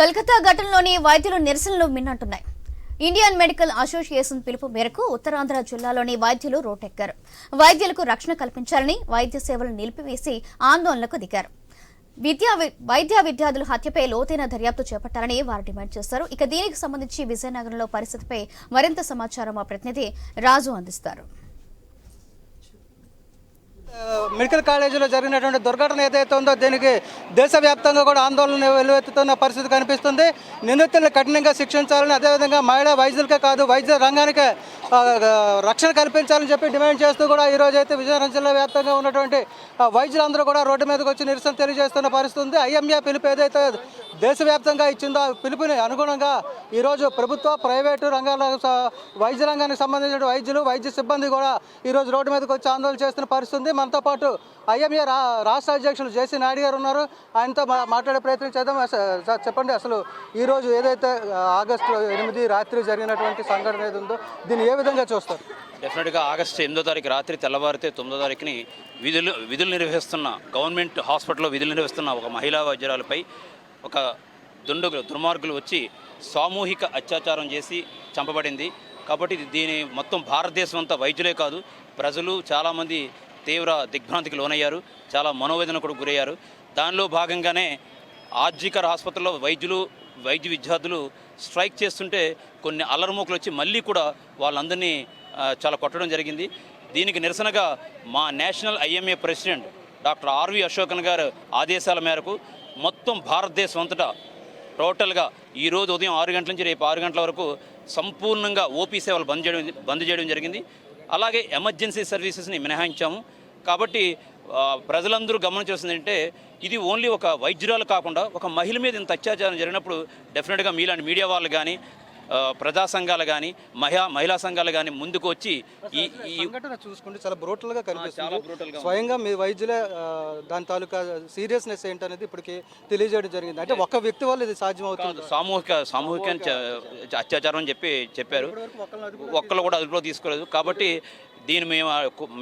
కలకత్తా ఘటనలోని వైద్యులు నిరసనలు మిన్నంటున్నాయి. Indian medical association పిలుపు మేరకు ఉత్తరాంధ్ర జిల్లాలోని వైద్యులు రోటెక్కారు. వైద్యులకు రక్షణ కల్పించాలని వైద్య సేవలు నిలిపివేసి ఆందోళనకు దిగారు. విద్యా వైద్య విద్యార్థుల హత్యపై లోతైన దర్యాప్తు చేపట్టాలని వారు డిమాండ్ చేశారు. ఇక దీనికి సంబంధించి విజయనగరంలో పరిస్థితిపై మరింత సమాచారం మా ప్రతినిధి రాజు అందిస్తారు. మెడికల్ కాలేజీలో జరిగినటువంటి దుర్ఘటన ఏదైతే ఉందో దీనికి దేశవ్యాప్తంగా కూడా ఆందోళన వెలువెత్తుతున్న పరిస్థితి కనిపిస్తుంది. నిందితులను కఠినంగా శిక్షించాలని అదేవిధంగా మహిళా వైద్యులకే కాదు వైద్య రంగానికే రక్షణ కల్పించాలని చెప్పి డిమాండ్ చేస్తూ కూడా ఈ అయితే విజయనగరం జిల్లా వ్యాప్తంగా ఉన్నటువంటి వైద్యులందరూ కూడా రోడ్డు మీదకి వచ్చి నిరసన తెలియజేస్తున్న పరిస్థితి ఉంది. ఐఎంఏ పిలుపు ఏదైతే దేశవ్యాప్తంగా ఇచ్చిందో పిలుపుని అనుగుణంగా ఈరోజు ప్రభుత్వ ప్రైవేటు రంగాల స- వైద్య రంగానికి సంబంధించిన వైద్యులు వైద్య సిబ్బంది కూడా ఈరోజు రోడ్డు మీదకి వచ్చి ఆందోళన చేస్తున్న పరిస్థితి ఉంది మనతో పాటు ఐఎంఏ రా రాష్ట్ర అధ్యక్షులు జేసీ నాయుడు గారు ఉన్నారు. ఆయనతో మా- మాట్లాడే ప్రయత్నం చేద్దాం. చెప్పండి అసలు ఈరోజు ఏదైతే ఆగస్టు ఎనిమిది రాత్రి జరిగినటువంటి సంఘటన ఏది ఉందో దీన్ని ఏ విధంగా చూస్తారు? డెఫినెట్గా ఆగస్టు ఎనిమిదో తారీఖు రాత్రి తెల్లవారితే తొమ్మిదో తారీఖుని విధులు విధులు నిర్వహిస్తున్న గవర్నమెంట్ హాస్పిటల్లో విధులు నిర్వహిస్తున్న ఒక మహిళా వైద్యురాలపై ఒక దుండగులు దుర్మార్గులు వచ్చి సామూహిక అత్యాచారం చేసి చంపబడింది. కాబట్టి దీని మొత్తం భారతదేశం అంతా వైద్యులే కాదు ప్రజలు చాలామంది తీవ్ర దిగ్భ్రాంతికి లోనయ్యారు చాలా మనోవేదన కూడా గురయ్యారు. దానిలో భాగంగానే ఆర్జికర్ ఆసుపత్రిలో వైద్యులు వైద్య విద్యార్థులు స్ట్రైక్ చేస్తుంటే కొన్ని అల్లరిమూకలు వచ్చి మళ్ళీ కూడా వాళ్ళందరినీ చాలా కొట్టడం జరిగింది. దీనికి నిరసనగా మా national IMA president doctor R V Asokan garu ఆదేశాల మేరకు మొత్తం భారతదేశం అంతటా టోటల్గా ఈరోజు ఉదయం ఆరు గంటల నుంచి రేపు ఆరు గంటల వరకు సంపూర్ణంగా ఓపీ సేవలు బంద్ చేయడం బంద్ చేయడం జరిగింది. అలాగే ఎమర్జెన్సీ సర్వీసెస్ని మినహాయించాము. కాబట్టి ప్రజలందరూ గమనించాల్సింది ఏంటంటే ఇది ఓన్లీ ఒక వైద్యురాలు కాకుండా ఒక మహిళ మీద ఇంత అత్యాచారం జరిగినప్పుడు డెఫినెట్గా మీలాంటి మీడియా వాళ్ళు కానీ ప్రజా సంఘాలు కానీ మహిళా మహిళా సంఘాలు కానీ ముందుకు వచ్చి ఈ ఈ సంఘటన చూసుకుంటే చాలా బ్రూటల్గా చాలా కనిపిస్తుంది. స్వయంగా మీ వైద్యులే దాని తాలూకా సీరియస్నెస్ ఏంటనేది ఇప్పటికి తెలియజేయడం జరిగింది. అంటే ఒక్క వ్యక్తి వల్ల ఇది సాధ్యం అవుతుంది సామూహిక సామూహిక అత్యాచారం అని చెప్పి చెప్పారు. ఒక్కళ్ళు కూడా అదుపులో తీసుకోలేదు. కాబట్టి దీన్ని మేము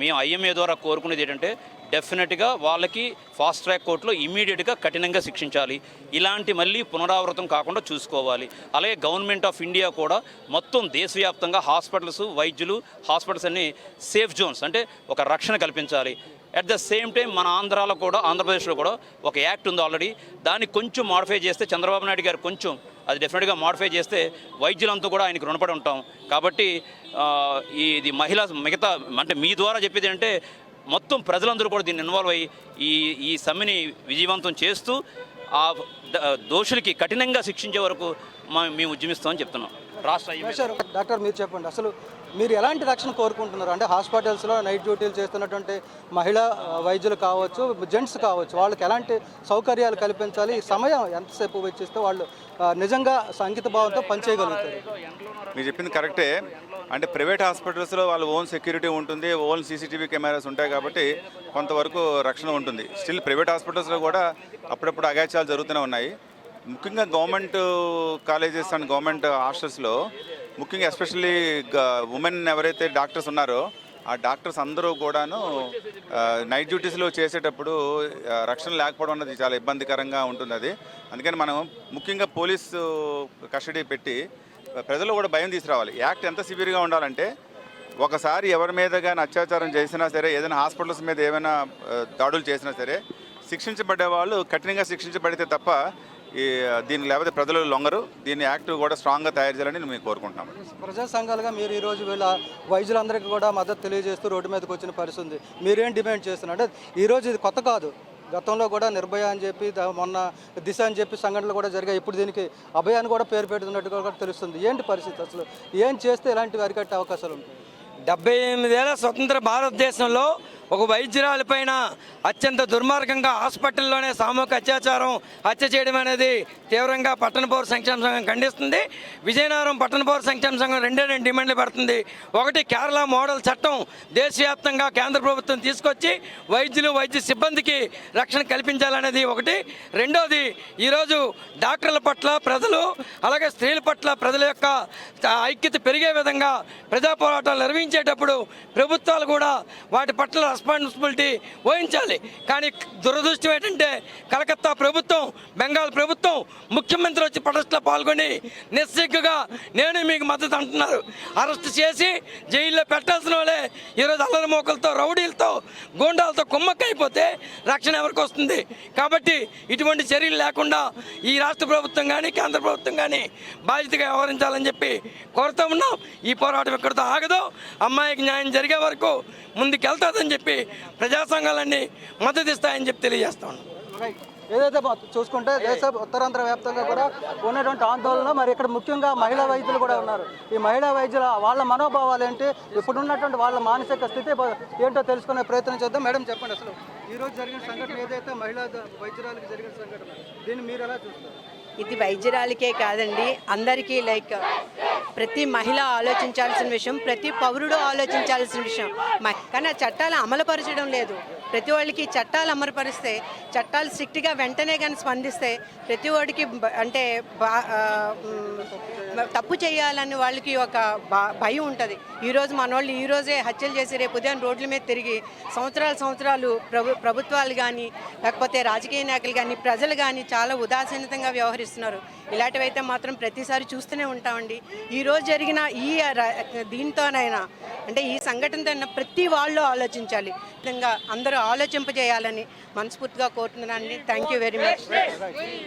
మేము ఐఎంఏ ద్వారా కోరుకునేది ఏంటంటే డెఫినెట్గా వాళ్ళకి ఫాస్ట్ ట్రాక్ కోర్టులో ఇమీడియట్గా కఠినంగా శిక్షించాలి. ఇలాంటి మళ్ళీ పునరావృతం కాకుండా చూసుకోవాలి. అలాగే గవర్నమెంట్ ఆఫ్ ఇండియా కూడా మొత్తం దేశవ్యాప్తంగా హాస్పిటల్స్ వైద్యులు హాస్పిటల్స్ అన్ని సేఫ్ జోన్స్ అంటే ఒక రక్షణ కల్పించాలి. అట్ ద సేమ్ టైం మన ఆంధ్రాలో కూడా ఆంధ్రప్రదేశ్లో కూడా ఒక యాక్ట్ ఉంది ఆల్రెడీ. దాన్ని కొంచెం మాడిఫై చేస్తే చంద్రబాబు నాయుడు గారు కొంచెం అది డెఫినెట్గా మోడిఫై చేస్తే వైద్యులంతా కూడా ఆయనకు రుణపడి ఉంటాం. కాబట్టి ఇది మహిళా మిగతా అంటే మీ ద్వారా చెప్పేది అంటే మొత్తం ప్రజలందరూ కూడా దీన్ని ఇన్వాల్వ్ అయ్యి ఈ ఈ సమ్మెని విజయవంతం చేస్తూ ఆ దోషులకి కఠినంగా శిక్షించే వరకు మేము ఉద్యమిస్తామని చెప్తున్నాం. రాష్ట్ర డాక్టర్ మీరు చెప్పండి. అసలు మీరు ఎలాంటి రక్షణ కోరుకుంటున్నారు? అంటే హాస్పిటల్స్లో నైట్ డ్యూటీలు చేస్తున్నటువంటి మహిళా వైద్యులు కావచ్చు జెంట్స్ కావచ్చు వాళ్ళకి ఎలాంటి సౌకర్యాలు కల్పించాలి? ఈ సమయం ఎంతసేపు వెచ్చిస్తే వాళ్ళు నిజంగా సంగీత భావంతో పనిచేయగలుగుతారు? మీరు చెప్పింది కరెక్టే. అంటే ప్రైవేట్ హాస్పిటల్స్లో వాళ్ళ ఓన్ సెక్యూరిటీ ఉంటుంది ఓన్ సీసీటీవీ కెమెరాస్ ఉంటాయి కాబట్టి కొంతవరకు రక్షణ ఉంటుంది. స్టిల్ ప్రైవేట్ హాస్పిటల్స్లో కూడా అప్పుడప్పుడు అగాచాలు జరుగుతూనే ఉన్నాయి. ముఖ్యంగా గవర్నమెంట్ కాలేజెస్ అండ్ గవర్నమెంట్ హాస్టల్స్లో ముఖ్యంగా ఎస్పెషల్లీ ఉమెన్ ఎవరైతే డాక్టర్స్ ఉన్నారో ఆ డాక్టర్స్ అందరూ కూడాను నైట్ డ్యూటీస్లో చేసేటప్పుడు రక్షణ లేకపోవడం అనేది చాలా ఇబ్బందికరంగా ఉంటుంది అది అందుకని మనం ముఖ్యంగా పోలీసు కస్టడీ పెట్టి ప్రజలు కూడా భయం తీసుకురావాలి. యాక్ట్ ఎంత సివియర్గా ఉండాలంటే ఒకసారి ఎవరి మీద కానీ అత్యాచారం చేసినా సరే ఏదైనా హాస్పిటల్స్ మీద ఏమైనా దాడులు చేసినా సరే శిక్షించబడ్డే వాళ్ళు కఠినంగా శిక్షించబడితే తప్ప ఈ దీన్ని లేకపోతే ప్రజలు లొంగరు. దీన్ని యాక్ట్ కూడా స్ట్రాంగ్గా తయారు చేయాలని మేము కోరుకుంటున్నాం ప్రజా సంఘాలుగా మీరు ఈరోజు వీళ్ళ వైద్యులందరికీ కూడా మద్దతు తెలియజేస్తూ రోడ్డు మీదకి వచ్చిన పరిస్థితి ఉంది. మీరేం డిమాండ్ చేస్తున్నారు? అంటే ఈరోజు ఇది కొత్త కాదు. గతంలో కూడా నిర్భయ అని చెప్పి మొన్న దిశ అని చెప్పి సంఘటనలు కూడా జరిగాయి. ఇప్పుడు దీనికి అభయాన్ని కూడా పేరు పెడుతున్నట్టుగా కూడా తెలుస్తుంది. ఏంటి పరిస్థితి అసలు? ఏం చేస్తే ఇలాంటివి అరికట్టే అవకాశాలు ఉంటాయి? డెబ్బై ఎనిమిదేళ్ళ స్వతంత్ర భారతదేశంలో ఒక వైద్యురాలిపైన అత్యంత దుర్మార్గంగా హాస్పిటల్లోనే సామూహిక అత్యాచారం హత్య చేయడం అనేది తీవ్రంగా పట్టణ పౌర సంక్షేమ సంఘం ఖండిస్తుంది. విజయనగరం పట్టణ పౌర సంక్షేమ సంఘం రెండే రెండు డిమాండ్లు పెడుతుంది. ఒకటి కేరళ మోడల్ చట్టం దేశవ్యాప్తంగా కేంద్ర ప్రభుత్వం తీసుకొచ్చి వైద్యులు వైద్య సిబ్బందికి రక్షణ కల్పించాలనేది ఒకటి. రెండోది ఈరోజు డాక్టర్ల పట్ల ప్రజలు అలాగే స్త్రీల పట్ల ప్రజల యొక్క ఐక్యత పెరిగే విధంగా ప్రజా పోరాటాలు నిర్వహించేటప్పుడు ప్రభుత్వాలు కూడా వాటి పట్ల రెస్పాన్సిబిలిటీ వహించాలి. కానీ దురదృష్టం ఏంటంటే కలకత్తా ప్రభుత్వం బెంగాల్ ప్రభుత్వం ముఖ్యమంత్రి వచ్చి ప్రొటెస్ట్లో పాల్గొని నిస్సిగ్గుగా నేను మీకు మద్దతు అంటున్నారు. అరెస్ట్ చేసి జైల్లో పెట్టాల్సిన వాళ్ళే ఈరోజు అల్లరిమోకలతో రౌడీలతో గూండాలతో కుమ్మక్కైపోతే రక్షణ ఎవరికి వస్తుంది? కాబట్టి ఇటువంటి చర్యలు లేకుండా ఈ రాష్ట్ర ప్రభుత్వం కానీ కేంద్ర ప్రభుత్వం కానీ బాధ్యతగా వ్యవహరించాలని చెప్పి కోరుతూ ఉన్నాం. ఈ పోరాటం ఎక్కడితో ఆగదు అమ్మాయికి న్యాయం జరిగే వరకు ముందుకెళ్తాదని చెప్పి ప్రజా సంఘాలన్నీ మద్దతు ఇస్తాయని చెప్పి తెలియజేస్తాను ఏదైతే చూసుకుంటే దేశ ఉత్తరాంధ్ర వ్యాప్తంగా కూడా ఉన్నటువంటి ఆందోళన మరి ఇక్కడ ముఖ్యంగా మహిళా వైద్యులు కూడా ఉన్నారు. ఈ మహిళా వైద్యుల వాళ్ళ మనోభావాలు ఏంటి? ఇప్పుడు ఉన్నటువంటి వాళ్ళ మానసిక స్థితి ఏంటో తెలుసుకునే ప్రయత్నం చేద్దాం. మేడం చెప్పండి అసలు. ఈ రోజు జరిగిన సంఘటన ఏదైతే మహిళా వైద్యురాలకు జరిగిన సంఘటన దీన్ని మీరు ఎలా చూస్తారు? ఇది వైద్యురాలికే కాదండి. అందరికీ లైక్ ప్రతి మహిళ ఆలోచించాల్సిన విషయం ప్రతి పౌరుడు ఆలోచించాల్సిన విషయం. కానీ ఆ చట్టాలు అమలుపరచడం లేదు. ప్రతి వాళ్ళకి చట్టాలు అమలుపరిస్తే చట్టాలు స్ట్రిక్ట్గా వెంటనే కానీ స్పందిస్తే ప్రతి వాడికి అంటే బా- తప్పు చేయాలని వాళ్ళకి ఒక భయం ఉంటుంది. ఈరోజు మన వాళ్ళు ఈ రోజే హత్యలు చేసి రేపు ఉదయం రోడ్ల మీద తిరిగి సంవత్సరాలు సంవత్సరాలు ప్రభు ప్రభుత్వాలు కానీ లేకపోతే రాజకీయ నాయకులు కానీ ప్రజలు కానీ చాలా ఉదాసీనతంగా వ్యవహరిస్తారు చేస్తున్నారు. ఇలాంటివైతే మాత్రం ప్రతిసారి చూస్తూనే ఉంటామండి. ఈ రోజు జరిగిన ఈ దీంతోనైనా అంటే ఈ సంఘటనతో ప్రతి వాళ్ళు ఆలోచించాలి. విధంగా అందరూ ఆలోచింపజేయాలని మనస్ఫూర్తిగా కోరుతున్నానండి. థ్యాంక్ యూ వెరీ మచ్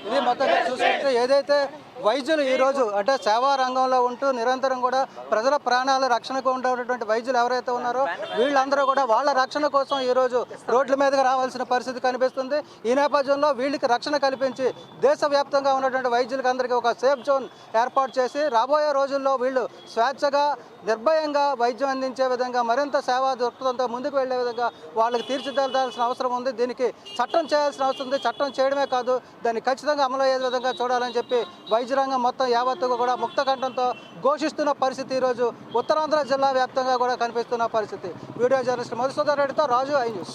ఇది మొత్తం చూసుకుంటే ఏదైతే వైద్యులు ఈ రోజు అంటే సేవా రంగంలో ఉంటూ నిరంతరం కూడా ప్రజల ప్రాణాల రక్షణకు ఉండేటటువంటి వైద్యులు ఎవరైతే ఉన్నారో వీళ్ళందరూ కూడా వాళ్ళ రక్షణ కోసం ఈ రోజు రోడ్ల మీదకి రావాల్సిన పరిస్థితి కనిపిస్తుంది. ఈ నేపథ్యంలో వీళ్ళకి రక్షణ కల్పించి దేశవ్యాప్తంగా ఉన్నటువంటి వైద్యులకి అందరికీ ఒక సేఫ్ జోన్ ఏర్పాటు చేసి రాబోయే రోజుల్లో వీళ్ళు స్వేచ్ఛగా నిర్భయంగా వైద్యం అందించే విధంగా మరింత సేవా దృక్పథంతో ముందుకు వెళ్ళే విధంగా వాళ్ళకి తీర్చిదిద్దాల్సిన అవసరం ఉంది. దీనికి చట్టం చేయాల్సిన అవసరం ఉంది. చట్టం చేయడమే కాదు దాన్ని ఖచ్చితంగా అమలు అయ్యే విధంగా చూడాలని చెప్పి వైద్య రంగం మొత్తం యావత్తుగా కూడా ముక్తకంఠంతో ఘోషిస్తున్న పరిస్థితి ఈరోజు ఉత్తరాంధ్ర జిల్లా వ్యాప్తంగా కూడా కనిపిస్తున్న పరిస్థితి. వీడియో జర్నలిస్ట్ మధుసూదన్ రెడ్డితో రాజు ఐ న్యూస్.